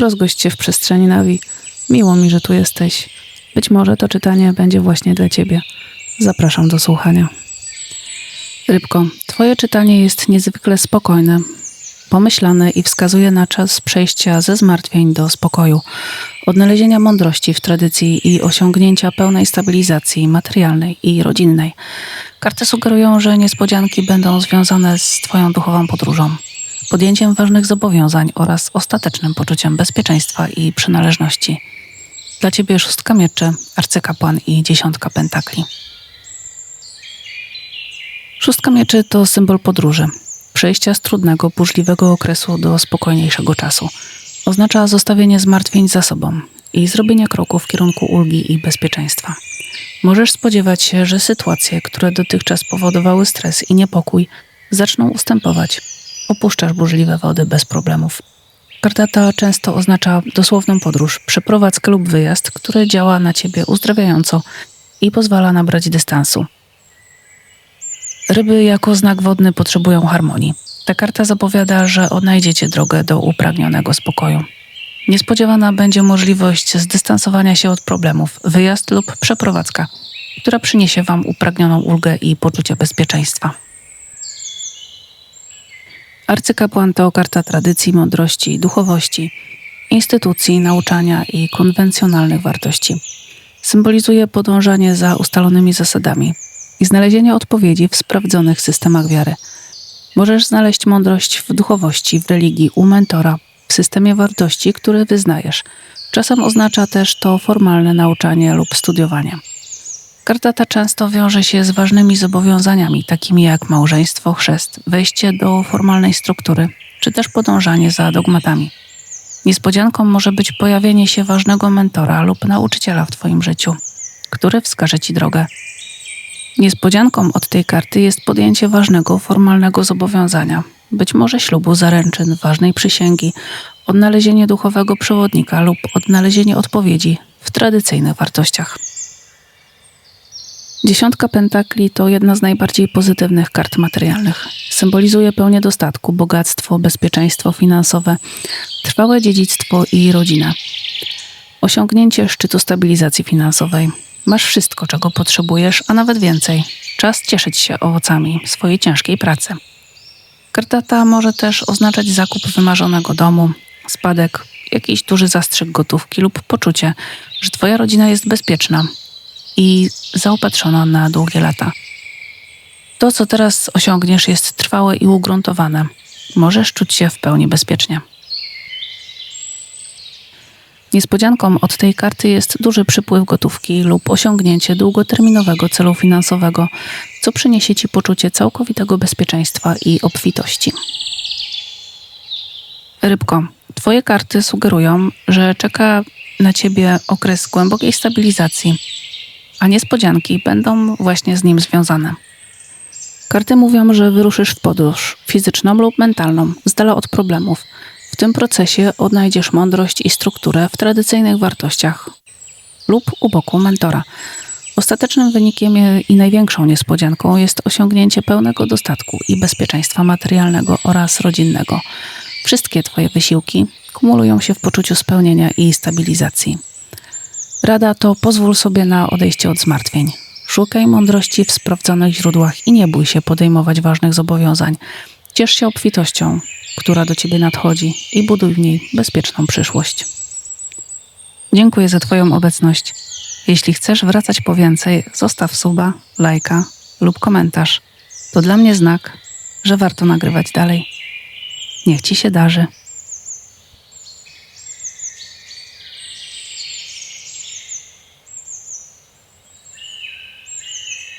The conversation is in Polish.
Rozgość się w przestrzeni Nawi. Miło mi, że tu jesteś. Być może to czytanie będzie właśnie dla ciebie. Zapraszam do słuchania. Rybko, twoje czytanie jest niezwykle spokojne, pomyślane i wskazuje na czas przejścia ze zmartwień do spokoju, odnalezienia mądrości w tradycji i osiągnięcia pełnej stabilizacji materialnej i rodzinnej. Karty sugerują, że niespodzianki będą związane z Twoją duchową podróżą, podjęciem ważnych zobowiązań oraz ostatecznym poczuciem bezpieczeństwa i przynależności. Dla Ciebie szóstka mieczy, arcykapłan i dziesiątka pentakli. Szóstka mieczy to symbol podróży, przejścia z trudnego, burzliwego okresu do spokojniejszego czasu. Oznacza zostawienie zmartwień za sobą i zrobienie kroku w kierunku ulgi i bezpieczeństwa. Możesz spodziewać się, że sytuacje, które dotychczas powodowały stres i niepokój, zaczną ustępować. Opuszczasz burzliwe wody bez problemów. Karta ta często oznacza dosłowną podróż, przeprowadzkę lub wyjazd, który działa na ciebie uzdrawiająco i pozwala nabrać dystansu. Ryby jako znak wodny potrzebują harmonii. Ta karta zapowiada, że odnajdziecie drogę do upragnionego spokoju. Niespodziewana będzie możliwość zdystansowania się od problemów, wyjazd lub przeprowadzka, która przyniesie Wam upragnioną ulgę i poczucie bezpieczeństwa. Arcykapłan to karta tradycji, mądrości, duchowości, instytucji, nauczania i konwencjonalnych wartości. Symbolizuje podążanie za ustalonymi zasadami i znalezienie odpowiedzi w sprawdzonych systemach wiary. Możesz znaleźć mądrość w duchowości, w religii, u mentora, w systemie wartości, który wyznajesz. Czasem oznacza też to formalne nauczanie lub studiowanie. Karta ta często wiąże się z ważnymi zobowiązaniami, takimi jak małżeństwo, chrzest, wejście do formalnej struktury, czy też podążanie za dogmatami. Niespodzianką może być pojawienie się ważnego mentora lub nauczyciela w Twoim życiu, który wskaże Ci drogę. Niespodzianką od tej karty jest podjęcie ważnego, formalnego zobowiązania, być może ślubu, zaręczyn, ważnej przysięgi, odnalezienie duchowego przewodnika lub odnalezienie odpowiedzi w tradycyjnych wartościach. Dziesiątka pentakli to jedna z najbardziej pozytywnych kart materialnych. Symbolizuje pełnię dostatku, bogactwo, bezpieczeństwo finansowe, trwałe dziedzictwo i rodzinę. Osiągnięcie szczytu stabilizacji finansowej. Masz wszystko, czego potrzebujesz, a nawet więcej. Czas cieszyć się owocami swojej ciężkiej pracy. Karta ta może też oznaczać zakup wymarzonego domu, spadek, jakiś duży zastrzyk gotówki lub poczucie, że Twoja rodzina jest bezpieczna i zaopatrzona na długie lata. To, co teraz osiągniesz, jest trwałe i ugruntowane. Możesz czuć się w pełni bezpiecznie. Niespodzianką od tej karty jest duży przypływ gotówki lub osiągnięcie długoterminowego celu finansowego, co przyniesie Ci poczucie całkowitego bezpieczeństwa i obfitości. Rybko, Twoje karty sugerują, że czeka na Ciebie okres głębokiej stabilizacji, a niespodzianki będą właśnie z nim związane. Karty mówią, że wyruszysz w podróż fizyczną lub mentalną, z dala od problemów. W tym procesie odnajdziesz mądrość i strukturę w tradycyjnych wartościach lub u boku mentora. Ostatecznym wynikiem i największą niespodzianką jest osiągnięcie pełnego dostatku i bezpieczeństwa materialnego oraz rodzinnego. Wszystkie Twoje wysiłki kumulują się w poczuciu spełnienia i stabilizacji. Rada to pozwól sobie na odejście od zmartwień. Szukaj mądrości w sprawdzonych źródłach i nie bój się podejmować ważnych zobowiązań. Ciesz się obfitością, która do ciebie nadchodzi i buduj w niej bezpieczną przyszłość. Dziękuję za Twoją obecność. Jeśli chcesz wracać po więcej, zostaw suba, lajka lub komentarz. To dla mnie znak, że warto nagrywać dalej. Niech Ci się darzy.